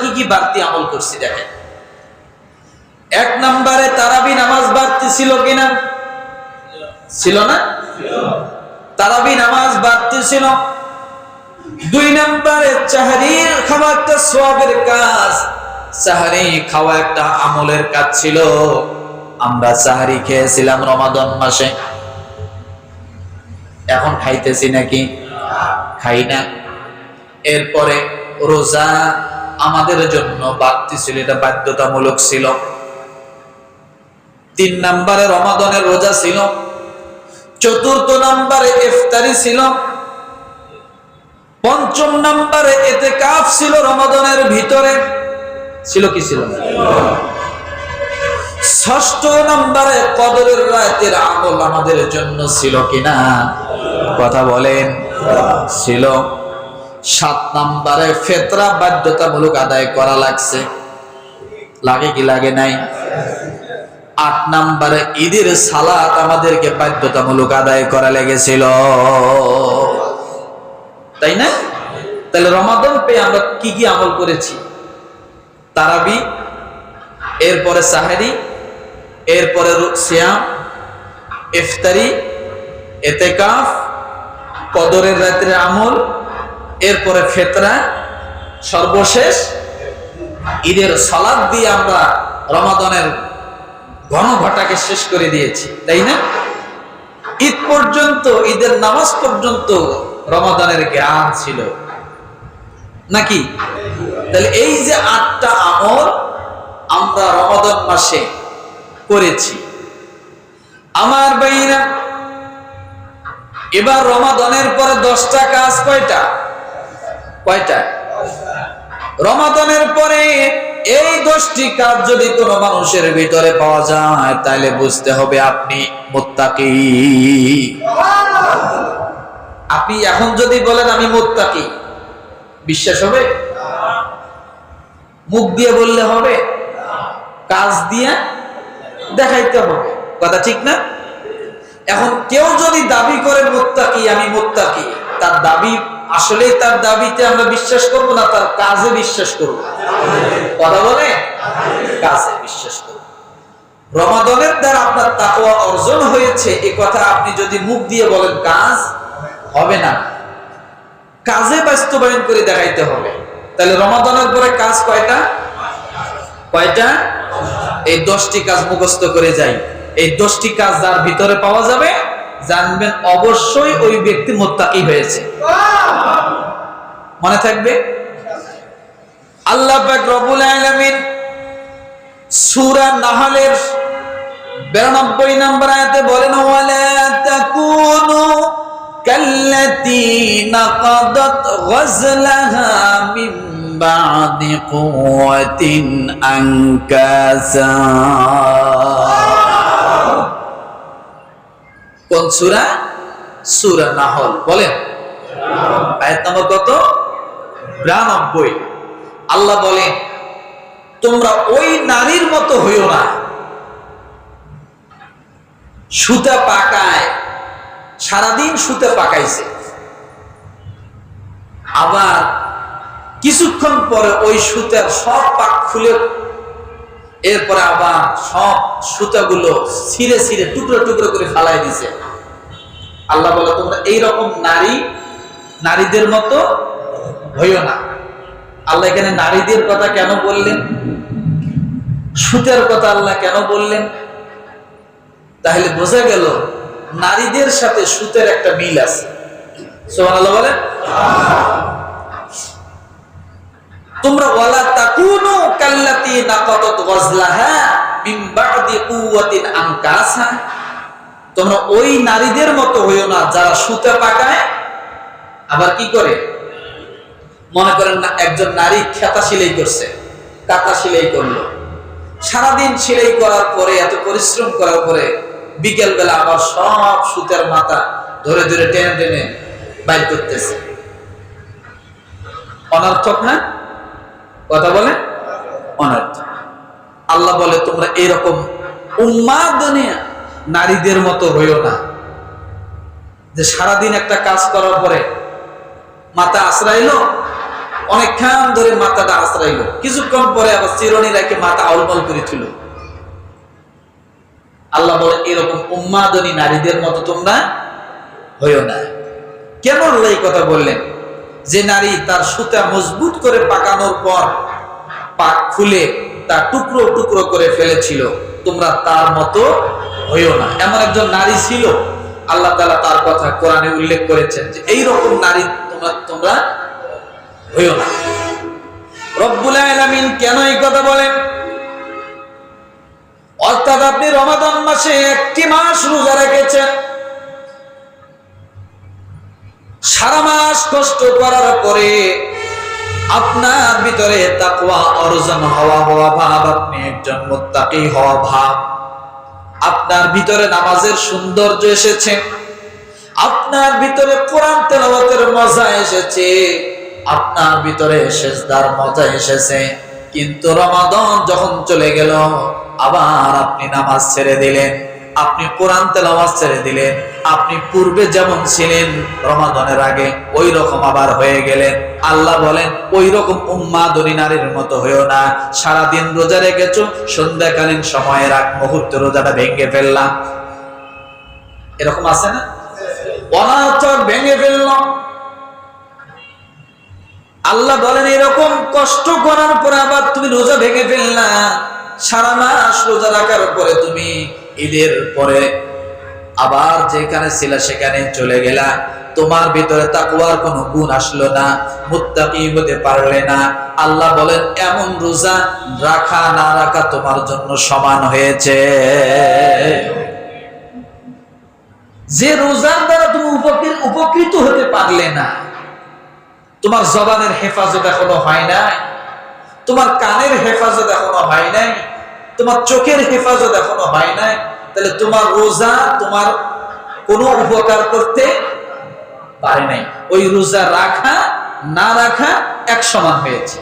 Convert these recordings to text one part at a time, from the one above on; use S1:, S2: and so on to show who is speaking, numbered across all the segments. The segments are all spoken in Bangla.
S1: কি কি বাড়তি আমল করছি দেখেন। এক নম্বরে তারাবি নামাজ বাড়তি ছিল কিনা? ছিল না? তারাবি নামাজ বাড়তি ছিল। দুই নম্বরে চাহারির খাওয়া একটা সোয়াবের কাজ। চাহারি খাওয়া একটা আমলের কাজ ছিল। আমরা চাহারি খেয়েছিলাম রমাদন মাসে। এখন খাইতেছি নাকি? খাই না। এরপরে রোজা আমাদের জন্য বাড়তি ছিল, এটা বাধ্যতামূলক ছিল। তিন নম্বরে রমাদনের রোজা ছিল। চতুর্থ নম্বরে ইফতারি ছিল। পঞ্চম নম্বরে এতে কাফ ছিল রমাদনের ভিতরে। ছিল কি ছিল ষষ্ঠ নম্বরে কদরের রাতের আমল আমাদের জন্য ছিল কিনা? কথা বলেন। ছিল। সাত নাম্বারে ফেতরা বাধ্যতামূলক আদায় করা লাগছে। লাগে কি লাগে নাই? আট নাম্বারে ঈদের সালাত আমাদেরকে বাধ্যতামূলক আদায় করা লেগেছিল। তাই না? তাহলে রমাদন পেয়ে আমরা কি কি আমল করেছি? তারাবি, এরপরে সাহারি, এরপরে সিয়াম, ইফতারি, এতেকাফ, কদরের রাত্রে আমল এরপরে ফেতরা সর্বশেষ। ঈদের সালাদ দিয়ে আমরা রমাদনের ঘন ঘটাকে শেষ করে দিয়েছি, তাই না? ঈদ পর্যন্ত, ঈদের নামাজ পর্যন্ত রমাদানের জ্ঞান ছিল। নাকি? তাহলে এই যে আটটা আমল আমরা রমাদান মাসে করেছি। আমার বাইরা এবার রমাদানের পরে দশটা কাজ কয়টা? কয়টা? রমাদানের পরে এই দশটি কাজ যদি কোনো মানুষের ভিতরে পাওয়া যায় তাহলে বুঝতে হবে আপনি মোত্তাকি। আপনি এখন যদি বলেন আমি মোত্তাকি, বিশ্বাস হবে? মুখ দিয়ে বললে হবে? কাজ দিয়ে দেখাইতে হবে। কথা ঠিক না? এখন কেউ যদি দাবি করে মোত্তাকি, আমি মোত্তাকি, তার দাবি আসলে তার দাবিতে আমরা বিশ্বাস করব না, তার কাজে বিশ্বাস করব? কথা বলে? কাজে বিশ্বাস করব। রমাদনের দ্বারা আপনার তাকওয়া অর্জন হয়েছে, এ কথা আপনি যদি মুখ দিয়ে বলেন, কাজ হবে না। কাজে বাস্তবায়ন করে দেখাইতে হবে। তাহলে রমাদনের পরে কাজ কয়টা? কয়টা? এই দশটি কাজ মুখস্থ করে যাই। এই দশটি কাজ যার ভিতরে পাওয়া যাবে? জানবেন অবশ্যই ওই ব্যক্তি মোত্তাকি হয়েছে। মনে থাকবে? আল্লাহ পাক রব্বুল আলামিন সূরা নাহলের 92 নম্বর আয়াতে বলেন আনকাসা। কোন সূরা? সূরা নাহল। বলেন। আয়াত নম্বর কত? বিরানব্বই। আল্লাহ বলেন, তোমরা ওই নারীর মতো হইও না। সুতা পাকায়, সারাদিন সুতা পাকাইছে। আবার কিছুক্ষণ পরে ওই সুতার সব পাক খুলে এরপরে আবার সব সুতাগুলো ছিঁড়ে ছিঁড়ে টুকরো টুকরো করে ফালাই দিছে। আল্লাহ বলে, তোমরা এইরকম নারী, নারীদের মতো হইও না। আল্লাহ এখানে নারীদের কথা কেন বললেন? সুতের কথা আল্লাহ কেন বললেন? তাহলে বোঝা গেল নারীদের সাথে সুতের একটা মিল আছে। সোহান আল্লাহ বলেন? তোমরা ওয়ালা তাকুনু কাল্লাতি নাকাদাত গজলাহা মিন বাদি কুওয়াতিন আনকাসা তোমরা ওই নারীদের মতো হইও না, যারা সুতা পাকায়, আবার কি করে? মনে করেন না, একজন নারী খেতা সেলাই করছে কাতা সেলাই করল। সারাদিন সেলাই করার পরে, এত পরিশ্রম করার পরে বিকেল বেলা আবার সব সুতার মাথা ধরে ধরে টেনে টেনে বাইর করতেছে। অনর্থক না কথা বলে? অনর্থক আল্লাহ বলে, তোমরা এরকম উন্মাদনীয় নারীদের মতো হইও না। যে সারাদিন একটা কাজ করার পরে মাথা আশ্রাইলো, অনেকক্ষণ ধরে মাথাটা আশ্রাইল। কিছুক্ষণ পরে আবার চিরনি রেখে মাথা আউলমাল করেছিল আল্লাহ বলে, এরকম উম্মাদনী নারীদের মতো তোমরা হইও না। কেন আল্লাহ কথা বললেন? যে নারী তার সুতা মজবুত করে পাকানোর পর পাক খুলে তা টুকরো টুকরো করে ফেলেছিল, তোমরা তার মতো হইও না। এমন একজন নারী ছিল, আল্লাহ তাআলা তার কথা কোরআনে উল্লেখ করেছেন যে এই রকম নারী তোমরা তোমরা হইও না। রব্বুল আলামিন কেন এই কথা বলেন? অর্থাৎ আপনি রমাদান মাসে একটি মাস রোজা রেখেছেন। সারা মাস কষ্ট করার পরে আপনার ভিতরে তাকওয়া অর্জন হওয়া হওয়া ভাব, আপনি একজন মুত্তাকি হওয়া ভাব। আপনার ভিতরে নামাজের সৌন্দর্য এসেছে। আপনার ভিতরে কোরআন তেলাওয়াতের মজা এসেছে। আপনার ভিতরে সেজদার মজা এসেছে। কিন্তু রমাদান যখন চলে গেল, আবার আপনি নামাজ ছেড়ে দিলেন। আপনি কোরআন তেলাওয়াত ছেড়ে দিলেন আপনি পূর্বে যেমন ছিলেন রমাদানের আগে ওই রকম আবার হয়ে গেলেন। আল্লাহ বলেন ওই রকম উম্মাদনী নারীর মতো হয়েও না। সারাদিন রোজা রেখেছো, সন্ধ্যাকালীন সময়ের আগ মুহূর্তে রোজাটা ভেঙে ফেললাম। এরকম আছে না? অনার্থক ভেঙে ফেললাম। আল্লাহ বলেন, এরকম কষ্ট করার পরে আবার তুমি রোজা ভেঙে ফেললা। সারা মাস রোজা রাখার পরে তুমি ঈদের পরে আবার যেখানে ছিল সেখানে চলে গেলা। তোমার ভিতরে তাকুয়ার কোনো গুণ আসলো না, মুত্তাকি হতে পারলে না। আল্লাহ বলেন, এমন রোজা রাখা না রাখা তোমার জন্য সমান হয়েছে। যে রোজার দ্বারা তুমি উপকৃত উপকৃত হতে পারলে না, তোমার জবানের হেফাজত এখনও হয় নাই। তোমার কানের হেফাজত এখনও হয় নাই। তোমার চোখের হেফাজত এখনও হয় নাই। তাহলে তোমার রোজা তোমার কোনো উপকার করতে পারে নাই। ওই রোজা রাখা, না রাখা এক সমান হয়েছে।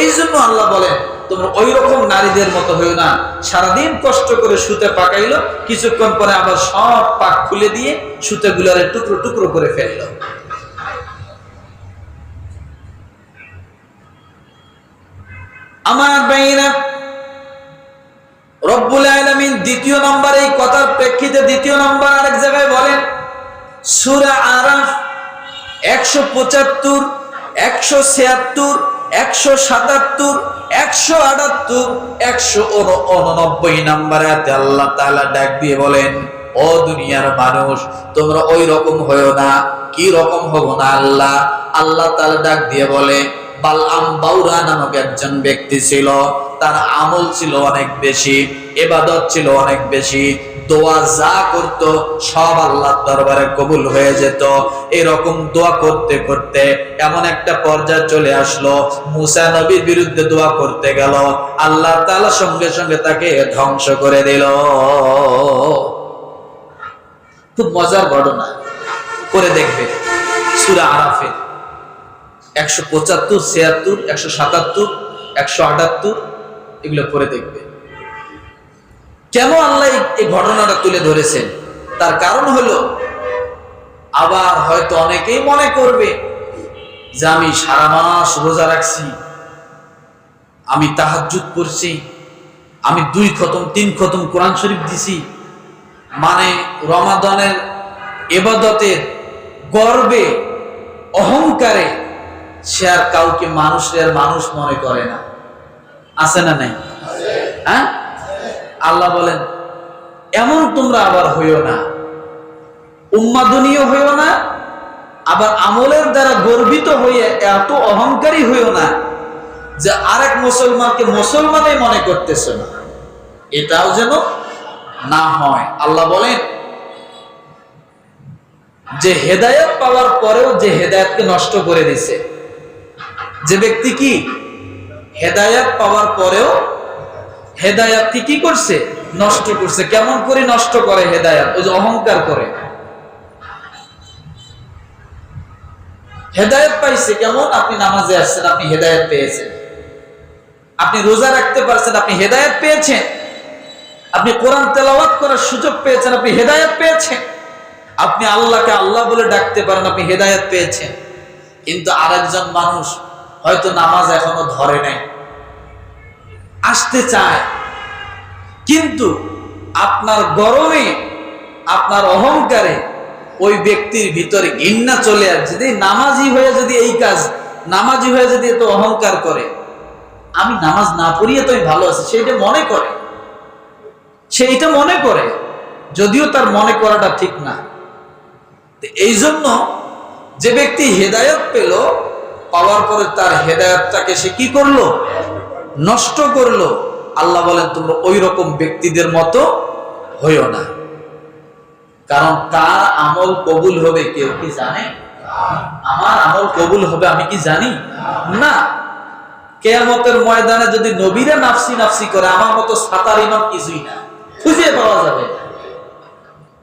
S1: এই জন্য আল্লাহ বলেন, তোমরা ওই রকম নারীদের মতো হইও না। সারাদিন কষ্ট করে সুতে পাকাইলো, কিছুক্ষণ পরে আবার সব পাক খুলে দিয়ে সুতে গুলারে টুকরো টুকরো করে ফেলল। আমার ভাইরা রব্বুল দ্বিতীয় নম্বর, এই কথার প্রেক্ষিতে দ্বিতীয় নম্বর আরেক জায়গায় বলেন, সুরা আরাফ একশো পঁচাত্তর, একশো ছিয়াত্তর, একশো সাতাত্তর, একশো আটাত্তর, একশো উননব্বই নম্বরে আল্লাহ তাআলা ডাক দিয়ে বলেন, ও দুনিয়ার মানুষ, তোমরা ওই রকম হয়েও না, কি রকম হব না আল্লাহ? আল্লাহ তাআলা ডাক দিয়ে বলে বালাম বাউরা নামক একজন ব্যক্তি ছিল, তার আমল ছিল অনেক বেশি এবাদত ছিল অনেক বেশি। দোয়া যা করত, সব আল্লাহ দরবারে কবুল হয়ে যেত। এরকম দোয়া করতে করতে এমন একটা পর্যায়ে চলে আসলো। মুসা নবীর বিরুদ্ধে দোয়া করতে গেল। আল্লাহ তাআলা সঙ্গে সঙ্গে তাকে ধ্বংস করে দিল। খুব মজার ঘটনা করে দেখবে। সুরা আরাফের একশো পঁচাত্তর, ছিয়াত্তর, একশো সাতাত্তর, একশো আটাত্তর, এগুলো পরে দেখবে। কেন আল্লাহ এই- ঘটনাটা তুলে ধরেছেন? তার কারণ হলো, আবার হয়তো অনেকেই মনে করবে যে আমি সারা মাস রোজা রাখছি, আমি তাহাজ্জুদ করছি, আমি দুই খতম, তিন খতম কোরআন শরীফ দিছি। মানে রমাদনের এবাদতের গর্বে, অহংকারে সে আর কাউকে মানুষের মানুষ মনে করে না। আছে না নাই? হ্যাঁ? আল্লাহ বলেন, এমন তোমরা আবার হইও না। উন্মাদনীয় হইও না, আবার আমলের দ্বারা গর্বিত হয়ে এত অহংকারী হইও না যে আরেক মুসলমানকে মুসলমানই মনে করতেছে না। এটাও যেন না হয়। আল্লাহ বলেন, যে হেদায়ত পাওয়ার পরেও যে হেদায়তকে নষ্ট করে দিছে, যে ব্যক্তি কি? হেদায়াত পাওয়ার পরেও হেদায়াতকে কি করছে? নষ্ট করছে। কেমন করে নষ্ট করে হেদায়াত? ওই যে অহংকার করে। হেদায়ত পাইছে কেমন? আপনি নামাজে আসছেন, আপনি হেদায়ত পেয়েছেন। আপনি রোজা রাখতে পারছেন, আপনি হেদায়ত পেয়েছেন। আপনি কোরআন তেলাওয়াত করার সুযোগ পেয়েছেন, আপনি হেদায়ত পেয়েছেন। আপনি আল্লাহকে আল্লাহ বলে ডাকতে পারেন, আপনি হেদায়ত পেয়েছেন। কিন্তু আরেকজন মানুষ হয়তো নামাজ এখনও ধরে নাই। আসতে চায়। কিন্তু আপনার গরমে, আপনার অহংকারে ওই ব্যক্তির ভিতরে ঘৃণা চলে আসছে যদি নামাজি হয়ে যদি এই কাজ, নামাজি হয়ে যদি এত অহংকার করে, আমি নামাজ না পড়িয়ে তো ভালো আছি, সেইটা মনে করে। সে এটা মনে করে, যদিও তার মনে করাটা ঠিক না। এই জন্য যে ব্যক্তি হেদায়ত পেল, পাওয়ার পরে তার হেদায়তটাকে সে কি করল? নষ্ট করল, আল্লাহ বলেন, তোমরা ওই রকম ব্যক্তিদের মতো হইও না। কারণ তার আমল কবুল হবে, কেউ কি জানে? আমার আমল কবুল হবে, আমি কি জানি? না। কেয়ামতের ময়দানে যদি নবীরা নাফসি নাফসি করে, আমার মতো সাঁতার ইমাম কিছুই না। খুঁজে পাওয়া যাবে না।